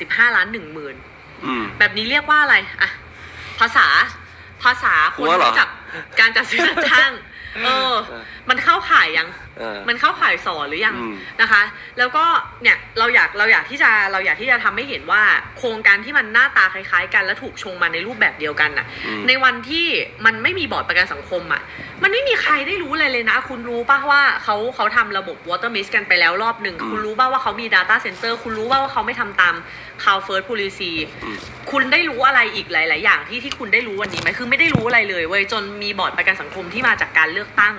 สิบห้าล้านหนึ่งหมื่นอืม แบบนี้เรียกว่าอะไรอะภาษาภาษาคนหัวเหรอ รู้จักการจัดซื้อจัดจ้าง เออเออมันเข้าข่ายยัง เออ มันเข้าข่ายสอนหรือยังอืม นะคะ แล้วก็เนี่ยเราอยากเราอยากที่จะเราอยากที่จะทำให้เห็นว่าโครงการที่มันหน้าตาคล้ายๆ กันและถูกชงมาในรูปแบบเดียวกันน่ะ อืม ในวันที่มันไม่มีบอร์ดประกันสังคมอะ มันไม่มีใครได้รู้เลยเลยนะ คุณรู้ป่ะว่าเขาเขาทำระบบ water mist กันไปแล้วรอบหนึ่ง อืมคุณรู้ป่ะว่าเขามี data center คุณรู้ป่ะว่าเขาไม่ทำตาม cow first policy อืม คุณได้รู้อะไรอีกหลาย ๆ อย่างที่ที่คุณได้รู้วันนี้ไหมคือไม่ได้รู้อะไรเลยเว้ยจนมีบอร์ดประกันสังคมที่มาจากการเลือกตั้ง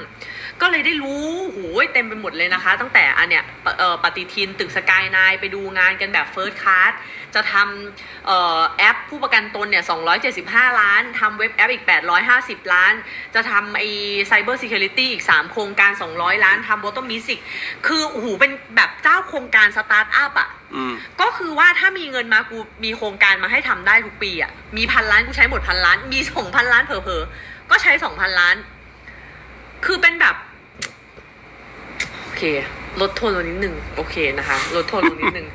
ก็เลยได้รู้โหยเต็มไปหมดเลยนะคะ ตั้งแต่อันเนี้ยปเอ่อปฏิทินตึกสกายนายไปดูงานกันแบบเฟิร์สคลาสจะทำเอ่อแอปผู้ประกันตนเนี่ย 275 ล้านทำเว็บแอปอีก 850 ล้าน จะทำไอไซเบอร์ซิเคียวริตี้อีก 3 โครงการ 200 ล้านทำบอต o มิสิกคือโอ้โหเป็นแบบเจ้าโครงการสตาร์ทอัพอะอืมก็คือว่าถ้ามีเงินมากูมีโครงการมาให้ทำได้ทุกปีอะมีพันล้านกูใช้หมดพันล้าน มีสองพันล้านเผลอๆก็ใช้สองพันล้าน คือเป็นแบบโอ เค ลดโทนลงนิดนึงโอเคนะคะ ลดโทนลงนิดนึง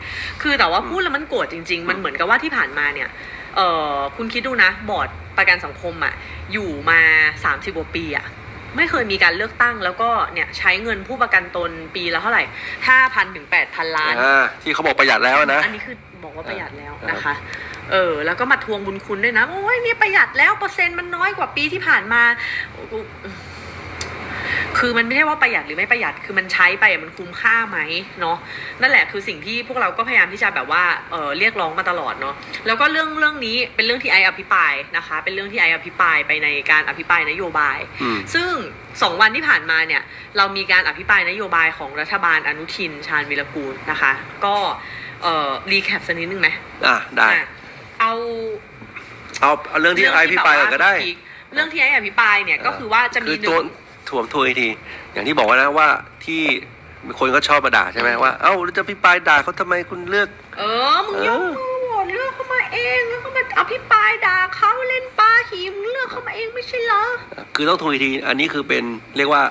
คือแต่ว่าพูดแล้วมันโกรธจริง ๆ มันเหมือนกับว่าที่ผ่านมาเนี่ย เออคุณคิดดูนะ บอร์ดประกันสังคมอะ อยู่มาสามสิบกว่าปีอะไม่เคยมีการเลือกตั้งแล้วก็เนี่ยใช้เงินผู้ประกันตนปีละเท่าไหร่ห้าพันถึงแปดพันล้านอ่าที่เขาบอกประหยัดแล้วนะ อันนี้คือบอกว่าประหยัดแล้วเออนะคะ เออ แล้วก็มาทวงบุญคุณด้วยนะ โอ้ยนี่ประหยัดแล้วเปอร์เซ็นต์มันน้อยกว่าปีที่ผ่านมาโอ้โห คือมันไม่ใช่ว่าประหยัดหรือไม่ประหยัด คือมันใช้ไปอะมันคุ้มค่าไหมเนาะ นั่นแหละคือสิ่งที่พวกเราก็พยายามที่จะแบบว่า เออเรียกร้องมาตลอดเนาะ แล้วก็เรื่องเรื่องนี้เป็นเรื่องที่ไออภิปรายนะคะ เป็นเรื่องที่ไออภิปรายไปในการอภิปรายนโยบายอืมซึ่งสองวันที่ผ่านมาเนี่ย เรามีการอภิปรายนโยบายของรัฐบาลอนุทินชาญวิรกูลนะคะ ก็เอ่อรีแคปสักนิดนึงไหมอะได้อะเอาเอาเอาเรื่องที่ไอพี่ไปก่อนก็ได้พีคเรื่องที่ไออภิปรายเนี่ยก็คือว่าจะมีคือหนึ่ตัวง ถ่วมทวนอีกที อย่างที่บอกว่านะว่าที่คนก็ชอบมาด่าใช่ไหมว่า เอ้าแล้วจะพี่ปายด่าเขาทำไมคุณเลือก เออ มึงยกมือโหวตเลือกเข้ามาเองแล้วก็มาอภิปรายด่าเขาเล่นปาหีมึงเลือกเข้ามาเองไม่ใช่เหรอ คือต้องทวนอีกที อันนี้คือเป็นเรียกว่า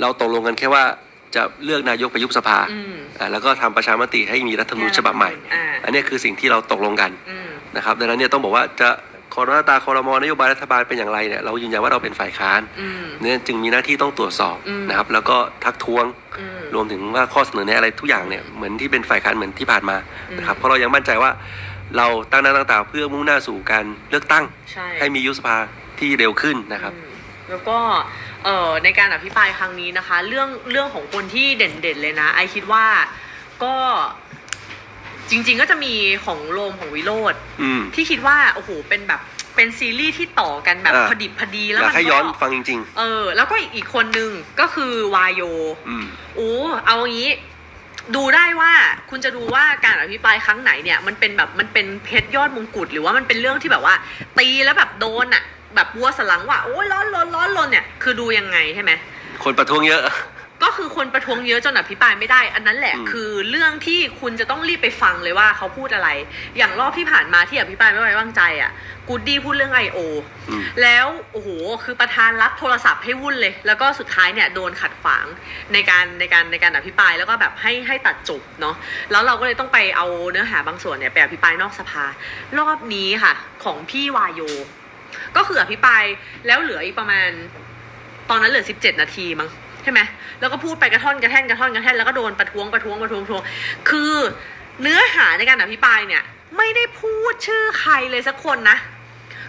เราตกลงกันแค่ว่าจะเลือกนายกไปยุบสภา อืม อ่าแล้วก็ทำประชามติให้มีรัฐธรรมนูญฉบับใหม่ อ่า อันนี้คือสิ่งที่เราตกลงกันอืม นะครับ ดังนั้นเนี่ยต้องบอกว่าจะ คอรหน้าตาคอรมอนโยบายรัฐบาลเป็นอย่างไรเนี่ยเรายืนยันว่าเราเป็นฝ่ายค้านอืมเนี่ยจึงมีหน้าที่ต้องตรวจสอบอืมนะครับ แล้วก็ทักท้วงอืมรวมถึงว่าข้อเสนอแนะอะไรทุกอย่างเนี่ยเหมือนที่เป็นฝ่ายค้านเหมือนที่ผ่านมาอืมนะครับเพราะเรายังมั่นใจว่าเราตั้งหน้าตั้งตาเพื่อมุ่งหน้าสู่การเลือกตั้งใช่ให้มียุบสภาที่เร็วขึ้นนะครับอืมแล้วก็เอ่อในการอภิปรายครั้งนี้นะคะ เรื่องเรื่องของคนที่เด่นๆเลยนะ ไอคิดว่าก็ จริง ๆ ก็จะมีของโรมของวิโรธอืม ที่คิดว่าโอ้โหเป็นแบบเป็นซีรีส์ที่ต่อกันแบบอ่า พอดิบพอดีอแล้วยากมันให้ย้อนก็ฟังจริง เออ แล้วก็อีกคนนึงก็คือวายโย ๆ อืม โอ้เอางี้ ดูได้ว่าคุณจะดูว่าการอภิปรายครั้งไหนเนี่ย มันเป็นแบบมันเป็นเพชรยอดมงกุฎหรือว่ามันเป็นเรื่องที่แบบว่า ตีแล้วแบบโดนอะแบบวัวสลังว่าโอ้ยร้อนรนร้อนรนเนี่ยคือดูยังไงใช่ไหมคนประท้วงเยอะ ก็คือคนประท้วงเยอะจนอภิปรายไม่ได้ อันนั้นแหละอืมคือเรื่องที่คุณจะต้องรีบไปฟังเลยว่าเขาพูดอะไร อย่างรอบที่ผ่านมาที่อภิปรายไม่ไว้วางใจอะกูดดี้พูดเรื่อง I.O. อืมแล้วโอ้โหคือประธานรับโทรศัพท์ให้วุ่นเลย แล้วก็สุดท้ายเนี่ยโดนขัดขวางในการในการในการอภิปรายแล้วก็แบบให้ให้ตัดจบเนาะแล้วเราก็เลยต้องไปเอาเนื้อหาบางส่วนเนี่ยไปอภิปรายนอกสภา รอบนี้ค่ะ ของพี่วายโย ก็คืออภิปรายแล้วเหลืออีกประมาณ ตอนนั้นเหลือ17นาทีมั้งใช่ไหมแล้วก็พูดไปกระท่อนกระแท่นกระท่อนกระแท่นแล้วก็โดนประท้วงประท้วงประท้วงประท้วง คือเนื้อหาในการอภิปรายเนี่ย ไม่ได้พูดชื่อใครเลยสักคนนะ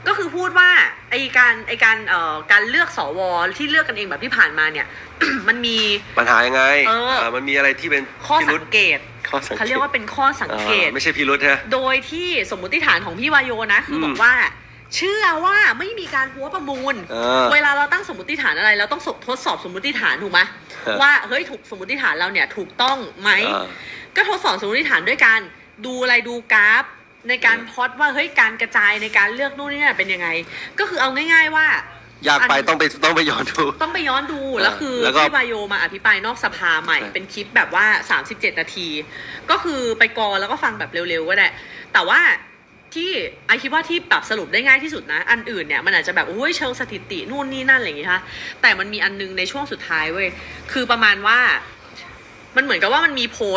ก็คือพูดว่าไอการไอการเอ่อการเลือกสวที่เลือกกันเองแบบที่ผ่านมาเนี่ย มันมี ปัญหายังไงเออมันมีอะไรที่เป็นข้อพิสัรุงษเกตข้อสังเกตเขาเรียกว่าเป็นข้อสังเกต อ่าไม่ใช่พิรุษนะโดยที่สมมุติฐานของพี่วายโยนะ คืออม บอกว่า เชื่อว่าไม่มีการหัวประมูล เออ เวลาเราตั้งสมมติฐานอะไร เราต้องทดสอบสมมติฐานถูกไหมเออ ว่าเฮ้ยถูกสมมติฐานเราเนี่ยถูกต้องไหมเออก็ทดสอบสมมติฐานด้วยการดูอะไรดูกราฟ ในการเออพล็อตว่าเฮ้ยการกระจายในการเลือกนู่นนี่นั่นเป็นยังไง ก็คือเอาง่าย ๆว่า อยากไปอันต้องไปต้องไปย้อนดู ต้องไปย้อนดู แล้วคือแล้วก็พี่วายโยมาอภิปรายนอกสภาใหม่ ใช่ เป็นคลิปแบบว่า 37 นาที ก็คือไปกอแล้วก็ฟังแบบเร็วๆก็ได้ แต่ว่า ที่ไอคิดว่าที่ปรับสรุปได้ง่ายที่สุดนะ อันอื่นเนี่ยมันอาจจะแบบโอ้ยเชิงสถิตินู่นนี่นั่นอะไรอย่างงี้ค่ะแต่มันมีอันนึงในช่วงสุดท้ายเว้ยคือประมาณว่า มันเหมือนกับว่ามันมีโพ